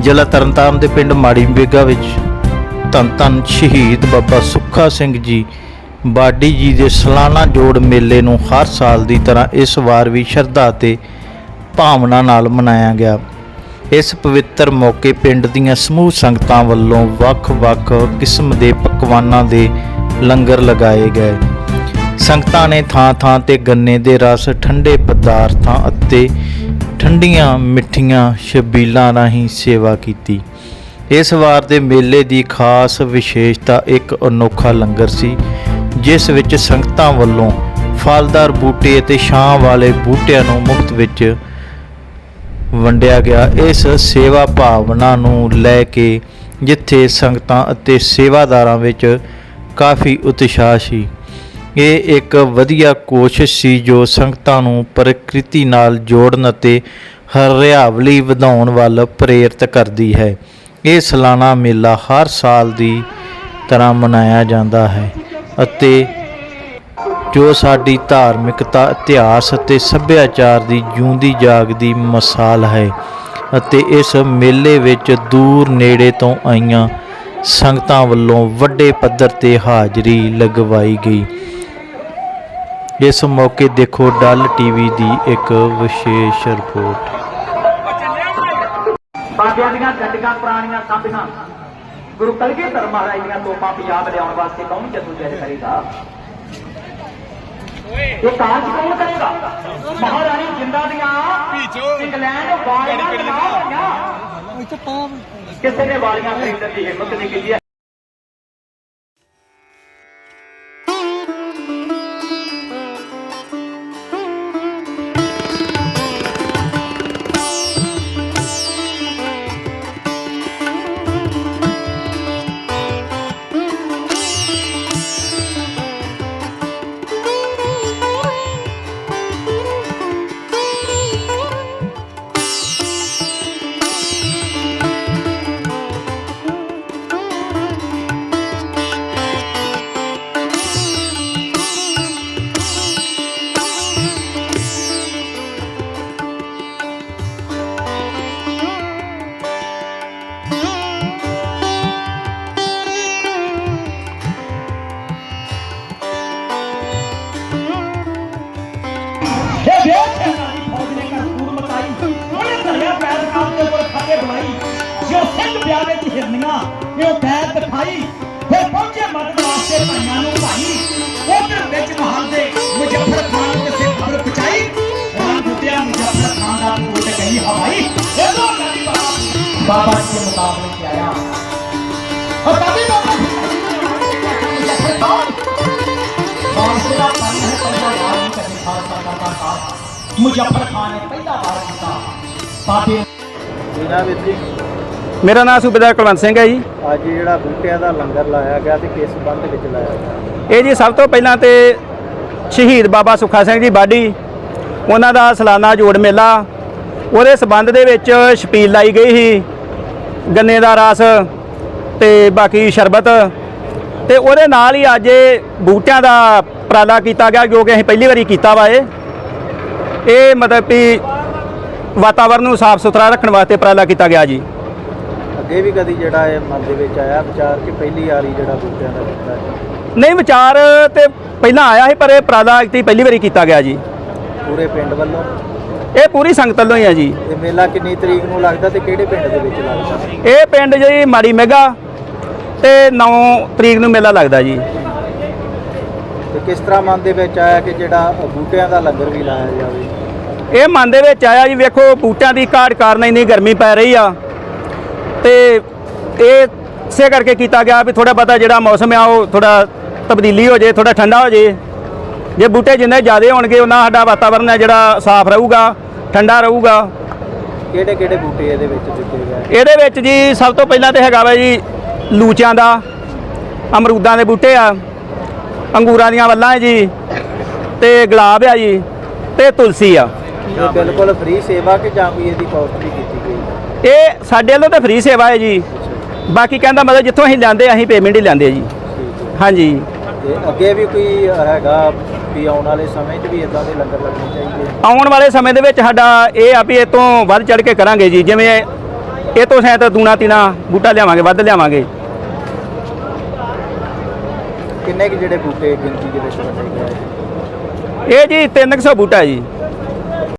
ਜ਼ਿਲ੍ਹਾ ਤਰਨਤਾਰਨ ਦੇ ਪਿੰਡ ਮਾੜੀ ਬੇਗਾ ਵਿੱਚ ਧੰਨ ਧੰਨ ਸ਼ਹੀਦ ਬਾਬਾ ਸੁੱਖਾ ਸਿੰਘ ਜੀ ਬਾਡੀ ਜੀ ਦੇ ਸਾਲਾਨਾ ਜੋੜ ਮੇਲੇ ਨੂੰ ਹਰ ਸਾਲ ਦੀ ਤਰ੍ਹਾਂ ਇਸ ਵਾਰ ਵੀ ਸ਼ਰਧਾ ਤੇ ਭਾਵਨਾ ਨਾਲ ਮਨਾਇਆ ਗਿਆ। ਇਸ ਪਵਿੱਤਰ ਮੌਕੇ ਪਿੰਡ ਦੀਆਂ ਸਮੂਹ ਸੰਗਤਾਂ ਵੱਲੋਂ ਵੱਖ-ਵੱਖ ਕਿਸਮ ਦੇ ਪਕਵਾਨਾਂ ਦੇ ਲੰਗਰ ਲਗਾਏ ਗਏ। ਸੰਗਤਾਂ ਨੇ ਥਾਂ-ਥਾਂ ਤੇ ਗੰਨੇ ਦੇ ਰਸ, ਠੰਡੇ ਪਦਾਰਥਾਂ ਅਤੇ ਠੰਡੀਆਂ ਮਿੱਠੀਆਂ ਛਬੀਲਾਂ ਰਾਹੀਂ ਸੇਵਾ ਕੀਤੀ। ਇਸ ਵਾਰ ਦੇ ਮੇਲੇ ਦੀ ਖਾਸ ਵਿਸ਼ੇਸ਼ਤਾ ਇੱਕ ਅਨੋਖਾ ਲੰਗਰ ਸੀ, ਜਿਸ ਵਿੱਚ ਸੰਗਤਾਂ ਵੱਲੋਂ ਫਲਦਾਰ ਬੂਟੇ ਅਤੇ ਛਾਂ ਵਾਲੇ ਬੂਟਿਆਂ ਨੂੰ ਮੁਫਤ ਵਿੱਚ ਵੰਡਿਆ ਗਿਆ। ਇਸ ਸੇਵਾ ਭਾਵਨਾ ਨੂੰ ਲੈ ਕੇ ਜਿੱਥੇ ਸੰਗਤਾਂ ਅਤੇ ਸੇਵਾਦਾਰਾਂ ਵਿੱਚ ਕਾਫੀ ਉਤਸ਼ਾਹ ਸੀ। ਇਹ ਇੱਕ ਵਧੀਆ ਕੋਸ਼ਿਸ਼ ਸੀ ਜੋ ਸੰਗਤਾਂ ਨੂੰ ਪ੍ਰਕਿਰਤੀ ਨਾਲ ਜੋੜਨ ਅਤੇ ਹਰਿਆਵਲੀ ਵਧਾਉਣ ਵੱਲ ਪ੍ਰੇਰਿਤ ਕਰਦੀ ਹੈ। ਇਹ ਸਾਲਾਨਾ ਮੇਲਾ ਹਰ ਸਾਲ ਦੀ ਤਰ੍ਹਾਂ ਮਨਾਇਆ ਜਾਂਦਾ ਹੈ ਅਤੇ ਜੋ ਸਾਡੀ ਧਾਰਮਿਕਤਾ, ਇਤਿਹਾਸ ਅਤੇ ਸੱਭਿਆਚਾਰ ਦੀ ਜੂੰਦੀ ਜਾਗਦੀ ਮਿਸਾਲ ਹੈ ਅਤੇ ਇਸ ਮੇਲੇ ਵਿੱਚ ਦੂਰ ਨੇੜੇ ਤੋਂ ਆਈਆਂ ਸੰਗਤਾਂ ਵੱਲੋਂ ਵੱਡੇ ਪੱਧਰ ਤੇ ਹਾਜ਼ਰੀ ਲਗਵਾਈ ਗਈ। ਇਸ ਮੌਕੇ ਦੇਖੋ ਡੱਲ ਟੀਵੀ ਦੀ ਇੱਕ ਵਿਸ਼ੇਸ਼ ਰਿਪੋਰਟ। ਬਾਬਿਆਂ ਦੀਆਂ ਗੱਡੀਆਂ ਪੁਰਾਣੀਆਂ ਸਾਂਭੀਆਂ ਗੁਰੂ ਕਲਗੀਧਰ ਮਹਾਰਾਜ ਦੀਆਂ ਤੋਪਾਂ ਪੰਜਾਬ ਲਿਆਉਣ ਵਾਸਤੇ ਕੌਣ ਜਦੋਜਹਿਦ ਕਰੇਗਾ ਇਹ ਕਾਜ ਕੌਣ ਕਰੇਗਾ? ਮਹਾਰਾਣੀ ਜਿੰਦਾ ਦੀਆਂ ਇੰਗਲੈਂਡ ਵਾਲੀਆਂ ਕਿਸੇ ਨੇ ਵਾਲੀਆਂ ਖਰੀਦਣ ਦੀ ਹਿੰਮਤ ਨਹੀਂ ਕੀਤੀ ਸਿੰਘ ਪਿਆਰ ਵਿੱਚ ਹਿਰਨੀਆਂ ਇਹ ਪੈਰ ਦਿਖਾਈ ਫਿਰ ਪਹੁੰਚੇ ਮਦਦ ਵਾਸਤੇ ਭਾਈਆਂ ਨੂੰ ਭਾਈ ਉਧਰ ਵਿੱਚ ਮਹਲ ਦੇ ਮੁਜ਼ੱਫਰ ਖਾਨ ਨੂੰ ਕਿਸੇ ਖਬਰ ਪਹੁੰਚਾਈ ਰਾਂ ਦੁੱਤਿਆ ਮੁਜ਼ੱਫਰ ਖਾਨ ਦਾ ਕੋਟ ਗਈ ਹਵਾਈ ਇਹ ਲੋ ਨਦੀ ਬਾਬਾ ਜੀ ਦੇ ਮੁਕਾਬਲੇ ਤੇ ਆਇਆ ਉਹ ਕਦੀ ਬਾਬਾ ਮੁਜ਼ੱਫਰ ਖਾਨ ਬਾਦਸ਼ਾਹ ਦਾ ਪਾਣੀ ਹੈ ਪਹਿਲਾ ਵਾਰ ਨਹੀਂ ਕਰਨੀ ਖਾਲਸਾ ਕਰਦਾ ਸਾਥ ਮੁਜ਼ੱਫਰ ਖਾਨ ਨੇ ਪਹਿਲਾ ਵਾਰ ਕੀਤਾ ਬਾਬੇ ਜਨਾਬ ਜੀ ਮੇਰਾ ਨਾਮ ਸੂਬੇਦਾਰ ਕੁਲਵੰਤ ਸਿੰਘ ਹੈ ਜੀ। ਅੱਜ ਜਿਹੜਾ ਬੂਟਿਆਂ ਦਾ ਲੰਗਰ ਲਾਇਆ ਗਿਆ ਤੇ ਕਿਸ ਸੰਬੰਧ ਵਿੱਚ ਲਾਇਆ ਗਿਆ? ਇਹ ਜੀ ਸਭ ਤੋਂ ਪਹਿਲਾਂ ਤੇ ਸ਼ਹੀਦ ਬਾਬਾ ਸੁੱਖਾ ਸਿੰਘ ਜੀ ਬਾਡੀ ਉਹਨਾਂ ਦਾ ਸਾਲਾਨਾ ਜੋੜ ਮੇਲਾ ਉਹਦੇ ਸਬੰਧ ਦੇ ਵਿੱਚ ਛਪੀਲ ਲਾਈ ਗਈ ਸੀ ਗੰਨੇ ਦਾ ਰਸ ਤੇ ਬਾਕੀ ਸ਼ਰਬਤ। ਤੇ ਉਹਦੇ ਨਾਲ ਹੀ ਅੱਜ ਇਹ ਬੂਟਿਆਂ ਦਾ ਉਪਰਾਲਾ ਕੀਤਾ ਗਿਆ ਜੋ ਕਿ ਅਸੀਂ ਪਹਿਲੀ ਵਾਰੀ ਕੀਤਾ ਵਾ ਇਹ। ਇਹ ਮਤਲਬ ਵੀ ਵਾਤਾਵਰਨ ਨੂੰ ਸਾਫ਼ ਸੁਥਰਾ ਰੱਖਣ ਵਾਸਤੇ ਉਪਰਾਲਾ ਕੀਤਾ ਗਿਆ ਜੀ। ਅੱਗੇ ਵੀ ਕਦੀ ਜਿਹੜਾ ਇਹ ਮਨ ਦੇ ਵਿੱਚ ਆਇਆ? ਵਿਚਾਰ ਕਿ ਪਹਿਲੀ ਵਾਰੀ ਜਿਹੜਾ ਬੂਟਿਆਂ ਦਾ ਕੀਤਾ ਹੈ? ਨਹੀਂ ਵਿਚਾਰ ਤੇ ਪਹਿਲਾਂ ਆਇਆ ਸੀ ਪਰ ਇਹ ਉਪਰਾਲਾ ਐਕਤੀ ਪਹਿਲੀ ਵਾਰੀ ਕੀਤਾ ਗਿਆ ਜੀ। ਪੂਰੇ ਪਿੰਡ ਵੱਲੋਂ? ਇਹ ਪੂਰੀ ਸੰਗਤ ਵੱਲੋਂ ਹੀ ਆ ਜੀ। ਇਹ ਮੇਲਾ ਕਿੰਨੀ ਤਰੀਕ ਨੂੰ ਲੱਗਦਾ ਤੇ ਕਿਹੜੇ ਪਿੰਡ ਦੇ ਵਿੱਚ ਲੱਗਦਾ? ਇਹ ਪਿੰਡ ਜੀ ਮਾੜੀ ਮੇਗਾ ਤੇ 9 ਤਰੀਕ ਨੂੰ ਮੇਲਾ ਲੱਗਦਾ ਜੀ। ਤੇ ਕਿਸ ਤਰ੍ਹਾਂ ਮਨ ਦੇ ਵਿੱਚ ਆਇਆ ਕਿ ਜਿਹੜਾ ਬੂਟਿਆਂ ਦਾ ਲੰਗਰ ਵੀ ਲਾਇਆ ਜਾਵੇ? ਇਹ ਮਨ ਦੇ ਵਿੱਚ ਆਇਆ ਜੀ ਵੇਖੋ ਬੂਟਿਆਂ ਦੀ ਘਾਟ ਕਾਰਨ ਇੰਨੀ ਗਰਮੀ ਪੈ ਰਹੀ ਆ। ਤੇ ਇਹ ਇਸੇ ਕਰਕੇ ਕੀਤਾ ਗਿਆ ਵੀ ਥੋੜਾ ਪਤਾ ਜਿਹੜਾ ਮੌਸਮ ਆ ਉਹ ਥੋੜਾ ਤਬਦੀਲੀ ਹੋ ਜੇ ਥੋੜਾ ਠੰਡਾ ਹੋ ਜੇ। ਜੇ ਬੂਟੇ ਜਿੰਨੇ ਜ਼ਿਆਦੇ ਹੋਣਗੇ ਉਹਨਾਂ ਸਾਡਾ ਵਾਤਾਵਰਨ ਹੈ ਜਿਹੜਾ ਸਾਫ਼ ਰਹੂਗਾ ਠੰਡਾ ਰਹੂਗਾ। ਕਿਹੜੇ ਕਿਹੜੇ ਬੂਟੇ ਇਹਦੇ ਵਿੱਚ ਦਿੱਤੇ ਗਏ? ਇਹਦੇ ਵਿੱਚ ਜੀ ਸਭ ਤੋਂ ਪਹਿਲਾਂ ਤੇ ਹੈਗਾ ਵਾ ਜੀ ਲੂਚਿਆਂ ਦਾ ਅਮਰੂਦਾਂ ਦੇ ਬੂਟੇ ਆ ਅੰਗੂਰਾਂ ਦੀਆਂ ਵੱਲਾਂ ਹੈ ਜੀ ਤੇ ਗੁਲਾਬ ਆ ਜੀ ਤੇ ਤੁਲਸੀ ਆ। ਇਹ ਬਿਲਕੁਲ ਫ੍ਰੀ ਸੇਵਾ ਕਿ ਜਾਂ ਕੋਈ ਇਹਦੀ ਕਾਸਟਲੀ ਕੀਤੀ ਗਈ? ਇਹ ਸਾਡੇ ਵੱਲੋਂ ਤਾਂ ਫ੍ਰੀ ਸੇਵਾ ਹੈ ਜੀ। ਬਾਕੀ ਕਹਿੰਦਾ ਮਤਲਬ ਜਿੱਥੋਂ ਅਸੀਂ ਲੈਂਦੇ ਅਸੀਂ ਪੇਮੈਂਟ ਹੀ ਲੈਂਦੇ ਜੀ। ਹਾਂਜੀ। ਤੇ ਅੱਗੇ ਵੀ ਕੋਈ ਹੈਗਾ ਵੀ ਆਉਣ ਵਾਲੇ ਸਮੇਂ 'ਚ ਵੀ ਇਦਾਂ ਦੇ ਲੰਗਰ ਲੱਗਣੇ ਚਾਹੀਦੇ? ਆਉਣ ਵਾਲੇ ਸਮੇਂ ਦੇ ਵਿੱਚ ਸਾਡਾ ਇਹ ਆ ਵੀ ਇਹ ਤੋਂ ਵੱਧ ਚੜ ਕੇ ਕਰਾਂਗੇ ਜੀ। ਜਿਵੇਂ ਇਹ ਤੋਂ ਸ਼ਾਇਦ ਦੂਣਾ ਤੀਣਾ ਬੂਟਾ ਲਿਆਵਾਂਗੇ ਵੱਧ ਲਿਆਵਾਂਗੇ। ਕਿੰਨੇ ਕਿ ਜਿਹੜੇ ਬੂਟੇ ਗਿਣਤੀ ਦੇ ਵਿੱਚ ਗਏ ਇਹ ਜੀ 300 ਬੂਟਾ ਜੀ।